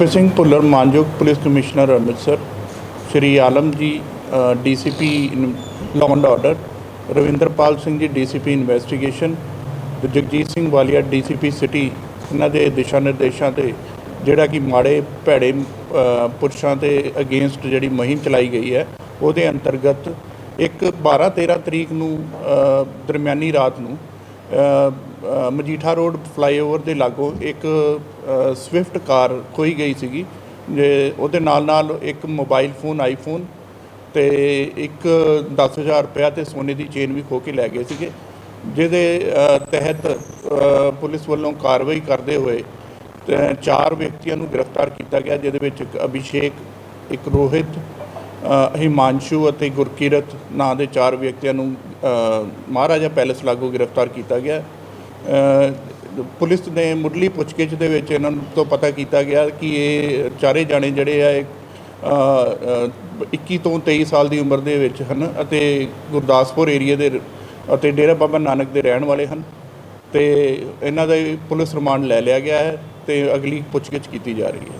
ਗੁਰਪ੍ਰੀਤ ਸਿੰਘ ਭੁੱਲਰ ਮਾਨਯੋਗ police commissioner Amritsar, Shri Alam ji DCP law and order Ravinderpal Singh ji, DCP investigation Jagjit Singh Walia, DCP city ਇਹਨਾਂ ਦੇ ਦਿਸ਼ਾ ਨਿਰਦੇਸ਼ਾਂ ਤੇ ਜਿਹੜਾ ਕਿ ਮਾੜੇ ਭੈੜੇ ਪੁਰਸ਼ਾਂ ਦੇ ਅਗੇਂਸਟ ਜਿਹੜੀ ਮੁਹਿੰਮ ਚਲਾਈ ਗਈ ਹੈ, ਉਹਦੇ ਅੰਤਰਗਤ ਇੱਕ 12 13 ਤਰੀਕ ਨੂੰ ਦਰਮਿਆਨੀ ਰਾਤ ਨੂੰ ਮਜੀਠਾ ਰੋਡ ਫਲਾਈਓਵਰ ਦੇ ਲਾਗੋਂ ਇੱਕ ਸਵਿਫਟ ਕਾਰ ਖੋਈ ਗਈ ਸੀਗੀ। ਜੇ ਉਹਦੇ ਨਾਲ ਨਾਲ ਇੱਕ ਮੋਬਾਈਲ ਫੋਨ ਆਈਫੋਨ ਤੇ ਇੱਕ 10000 ਰੁਪਇਆ ਤੇ ਸੋਨੇ ਦੀ ਚੇਨ ਵੀ ਖੋ ਕੇ ਲੈ ਗਏ ਸੀਗੇ। ਜਿਹਦੇ ਤਹਿਤ ਪੁਲਿਸ ਵੱਲੋਂ ਕਾਰਵਾਈ ਕਰਦੇ ਹੋਏ ਚਾਰ ਵਿਅਕਤੀਆਂ ਨੂੰ ਗ੍ਰਿਫਤਾਰ ਕੀਤਾ ਗਿਆ, ਜਿਹਦੇ ਵਿੱਚ ਇੱਕ ਅਭਿਸ਼ੇਕ, ਇੱਕ ਰੋਹਿਤ ਹਿਮਾਂਸ਼ੂ ਅਤੇ ਗੁਰਕੀਰਤ ਨਾਂ ਦੇ ਚਾਰ ਵਿਅਕਤੀਆਂ ਨੂੰ ਮਹਾਰਾਜਾ ਪੈਲੇਸ ਲਾਗੂ ਗ੍ਰਿਫਤਾਰ ਕੀਤਾ ਗਿਆ। ਪੁਲਿਸ ਨੇ ਮੁੱਢਲੀ ਪੁੱਛਗਿੱਛ ਦੇ ਵਿੱਚ ਇਹਨਾਂ ਤੋਂ ਪਤਾ ਕੀਤਾ ਗਿਆ ਕਿ ਇਹ ਚਾਰੇ ਜਾਣੇ ਜਿਹੜੇ ਆ ਇਹ ਅ, ਅ, 21 ਤੋਂ 23 ਸਾਲ ਦੀ ਉਮਰ ਦੇ ਵਿੱਚ ਹਨ ਅਤੇ ਗੁਰਦਾਸਪੁਰ ਏਰੀਆ ਦੇ ਅਤੇ ਡੇਰਾ ਬਾਬਾ ਨਾਨਕ ਦੇ ਰਹਿਣ ਵਾਲੇ ਹਨ ਤੇ ਇਹਨਾਂ ਦਾ ਪੁਲਿਸ ਰਿਮਾਂਡ ਲੈ ਲਿਆ ਗਿਆ ਹੈ ਤੇ ਅਗਲੀ ਪੁੱਛਗਿੱਛ ਕੀਤੀ ਜਾ ਰਹੀ ਹੈ।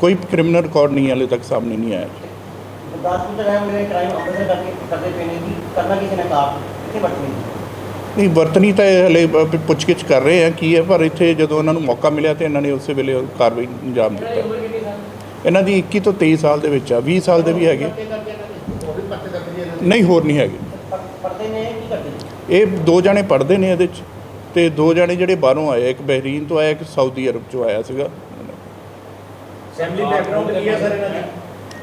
ਕੋਈ ਕ੍ਰਿਮੀਨਲ ਰਿਕਾਰਡ ਨਹੀਂ ਹਾਲੇ ਤੱਕ ਸਾਹਮਣੇ ਨਹੀਂ ਆਇਆ। ਗੁਰਦਾਸਪੁਰ ਦੇ ਰਹਿਣ ਵਾਲੇ ਕ੍ਰਾਈਮ ਅੰਮ੍ਰਿਤਸਰ ਕਰਕੇ ਕਰਦੇ ਪਏ ਨੇ ਕਰਨਾ ਕਿਸੇ ਨੇ ਕਾਰ ਕਿੱਥੇ ਵਰਤਣੀ ਨਹੀਂ ਵਰਤਨੀ ਤਾਂ ਇਹ ਹਲੇ ਪੁੱਛਗਿੱਛ ਕਰ ਰਹੇ ਆ ਕੀ ਹੈ ਪਰ ਇੱਥੇ ਜਦੋਂ ਉਹਨਾਂ ਨੂੰ ਮੌਕਾ ਮਿਲਿਆ ਤੇ ਇਹਨਾਂ ਨੇ ਉਸੇ ਵੇਲੇ ਕਾਰਵਾਈ ਅੰਜਾਮ ਦਿੱਤਾ। ਇਹਨਾਂ ਦੀ 21 ਤੋਂ 23 ਸਾਲ ਦੇ ਵਿੱਚ ਆ 20 ਸਾਲ ਦੇ ਵੀ ਹੈਗੇ। ਨਹੀਂ ਹੋਰ ਨਹੀਂ ਹੈਗੇ। ਪੜਦੇ ਨੇ ਕੀ ਕਰਦੇ ਨੇ ਇਹ ਦੋ ਜਣੇ ਪੜ੍ਹਦੇ ਨੇ ਇਹਦੇ 'ਚ ਤੇ ਦੋ ਜਣੇ ਜਿਹੜੇ ਬਾਹਰੋਂ ਆਏ ਇੱਕ ਬਹਿਰੀਨ ਤੋਂ ਆਇਆ ਇੱਕ ਸਾਊਦੀ ਅਰਬ ਚੋਂ ਆਇਆ ਸੀਗਾ। ਫੈਮਿਲੀ ਬੈਕਗ੍ਰਾਉਂਡ ਕੀ ਹੈ ਸਰ ਇਹਨਾਂ ਦੀ?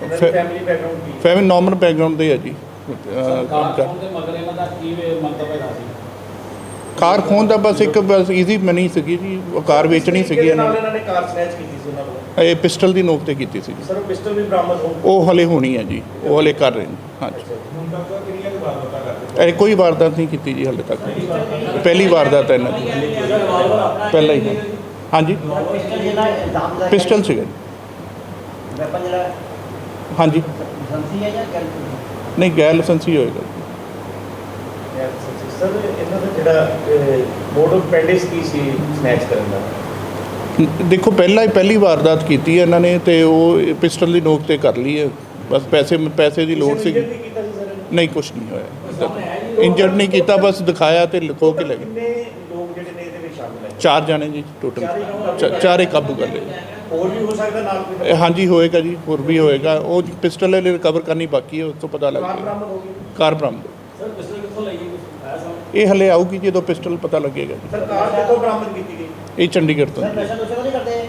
ਇਹਨਾਂ ਫੈਮਿਲੀ ਬੈਕਗ੍ਰਾਉਂਡ ਕੀ ਫੈਮਿਲੀ ਨਾਰਮਲ ਬੈਕਗ੍ਰਾਉਂਡ ਦੇ ਆ ਜੀ। ਕੰਮ ਕਾਰ ਮਗਰ ਇਹਨਾਂ ਦਾ ਕੀ ਵੇ ਮੰਤਵ ਹੈਗਾ ਸੀ? ਕਾਰ ਖੋਣ ਦਾ ਬਸ ਇੱਕ ਬਸ ਈਜ਼ੀ ਮਨੀ ਸੀਗੀ ਜੀ ਉਹ ਕਾਰ ਵੇਚਣੀ ਸੀਗੀ ਇਹਨਾਂ। ਨੇ ਇਹਨਾਂ ਨੇ ਕਾਰ ਸਨੈਚ ਕੀਤੀ ਸੀ ਉਹਨਾਂ ਕੋਲ ਇਹ ਪਿਸਟਲ ਦੀ ਨੋਕ ਤੇ ਕੀਤੀ ਸੀ ਸਰ ਉਹ ਪਿਸਟਲ ਵੀ ਬਰਾਮਦ ਹੋ ਉਹ ਹਲੇ ਹੋਣੀ ਹੈ ਜੀ ਉਹ ਹਲੇ ਕਰ ਰਹੇ ਨੇ ਹਾਂਜੀ। ਹੁਣ ਤੱਕ ਕਿੰਨੀਆਂ ਕੁ ਵਾਰ ਪਤਾ ਕਰਦੇ ਇਹ ਕੋਈ ਵਾਰਦਾਤ ਨਹੀਂ ਕੀਤੀ ਜੀ ਹਲੇ ਤੱਕ। ਪਹਿਲੀ ਵਾਰਦਾਤ ਹੈ ਇਹਨਾਂ ਦੀ। ਪਹਿਲਾਂ ਹੀ ਹਾਂਜੀ? ਪਿਸਟਲ ਜਿਹੜਾ ਇਲਜ਼ਾਮ ਦਾ ਪਿਸਟਲ ਸੀਗਾ ਜੀ। ਵੈਪਨ ਜਿਹੜਾ ਹਾਂਜੀ। ਸੰਸੀ ਹੈ ਜਾਂ ਕੈਲਕੂਲੇਟਰ ਨਹੀਂ ਗੈਰ ਲਾਇਸੈਂਸੀ ਹੋਏਗਾ। ਸਰ ਇਹਨਾਂ ਦਾ ਜਿਹੜਾ ਮੋਡ ਆਫ ਪੈਂਡਿਸ ਕੀ ਸੀ ਸਨੈਚ ਕਰਨ ਦਾ? ਦੇਖੋ ਪਹਿਲਾਂ ਹੀ ਪਹਿਲੀ ਵਾਰਦਾਤ ਕੀਤੀ ਹੈ ਇਹਨਾਂ ਨੇ ਤੇ ਉਹ ਪਿਸਟਲ ਦੀ ਨੋਕ ਤੇ ਕਰ ਲਈ ਹੈ। ਬਸ ਪੈਸੇ ਪੈਸੇ ਦੀ ਲੋੜ ਸੀ? ਨਹੀਂ ਕੁਝ ਨਹੀਂ ਹੋਇਆ। ਇੰਜਰਡ ਨਹੀਂ ਕੀਤਾ ਬਸ ਦਿਖਾਇਆ ਤੇ ਲੁਕੋ ਕੇ ਲੈ ਗਏ। ਕਿੰਨੇ ਲੋਕ ਜਿਹੜੇ ਨੇ ਇਹਦੇ ਵਿੱਚ ਸ਼ਾਮਿਲ ਹੈ? ਚਾਰ ਜਾਣੇ ਜੀ ਟੋਟਲ ਚਾਰੇ ਕਾਬੂ ਕਰ ਲਏ। ਹੋਰ ਵੀ ਹੋ ਸਕਦਾ ਨਾਲ ਕੋਈ ਹਾਂਜੀ ਹੋਏਗਾ ਜੀ ਹੋਰ ਵੀ ਹੋਏਗਾ। ਉਹ ਪਿਸਟਲ ਹਲੇ ਰਿਕਵਰ ਕਰਨੀ ਬਾਕੀ ਹੈ ਉਸ ਤੋਂ ਪਤਾ ਲੱਗ ਜਾਏਗਾ। ਕਾਰ ਬਰਾਮਦ ਸਰ ਪਿਸਟਲ ਕਿੱਥੋਂ ਲਈ ਗਈ ਕੁਛ ਆਇਆ ਸਮਝ ਇਹ ਹਲੇ ਆਊਗੀ ਜਦੋਂ ਪਿਸਟਲ ਪਤਾ ਲੱਗੇਗਾ ਜੀ। ਸਰ ਕਾਰ ਕਿੱਥੋਂ ਬਰਾਮਦ ਕੀਤੀ ਗਈ? ਇਹ ਚੰਡੀਗੜ੍ਹ ਤੋਂ। ਨਸ਼ਾ ਨੁਸ਼ਾ ਤਾਂ ਨਹੀਂ ਕਰਦੇ?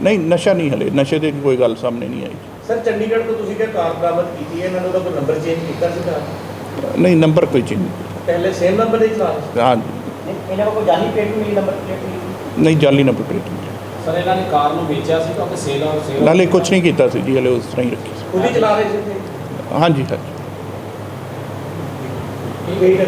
ਨਹੀਂ ਨਸ਼ਾ ਨਹੀਂ ਹਲੇ। ਨਸ਼ੇ ਦੀ ਕੋਈ ਗੱਲ ਸਾਹਮਣੇ ਨਹੀਂ ਆਈ। ਸਰ ਚੰਡੀਗੜ੍ਹ ਤੋਂ ਤੁਸੀਂ ਕਿਹਾ ਕਾਰ ਬਰਾਮਦ ਕੀਤੀ ਹੈ ਇਹਨਾਂ ਨੇ ਉਹਦਾ ਕੋਈ ਨੰਬਰ ਚੇਂਜ ਕੀਤਾ ਸੀ ਕਾਰ ਨਹੀਂ ਨੰਬਰ ਕੋਈ ਚੇਂਜ ਨਹੀਂ ਪਹਿਲੇ ਸੇਮ ਨੰਬਰ ਹੀ ਚਲਾ ਰਹੇ ਸੀ? ਹਾਂਜੀ ਨਹੀਂ, ਇਹਨਾਂ ਕੋਲ ਕੋਈ ਜਾਲੀ ਪਲੇਟ ਮਿਲੀ ਨੰਬਰ ਪਲੇਟ ਮਿਲੀ? ਨਹੀਂ ਜਾਲੀ ਨੰਬਰ ਪਲੇਟ ਨਹੀਂ। ਸਰ ਇਹਨਾਂ ਨੇ ਕਾਰ ਨੂੰ ਵੇਚਿਆ ਸੀ ਕਿਉਂਕਿ ਸੇਲ ਔਰ ਸੇਲ ਨਾਲੇ ਕੁਝ ਨਹੀਂ ਕੀਤਾ ਸੀ ਜੀ ਹਲੇ ਉਸ ਤਰ੍ਹਾਂ ਹੀ ਰੱਖੀ ਸੀ। ਹੀ ਚਲਾ ਰਹੇ ਸੀ ਹਾਂਜੀ ਹਾਂਜੀ। ਠੀਕ ਹੈ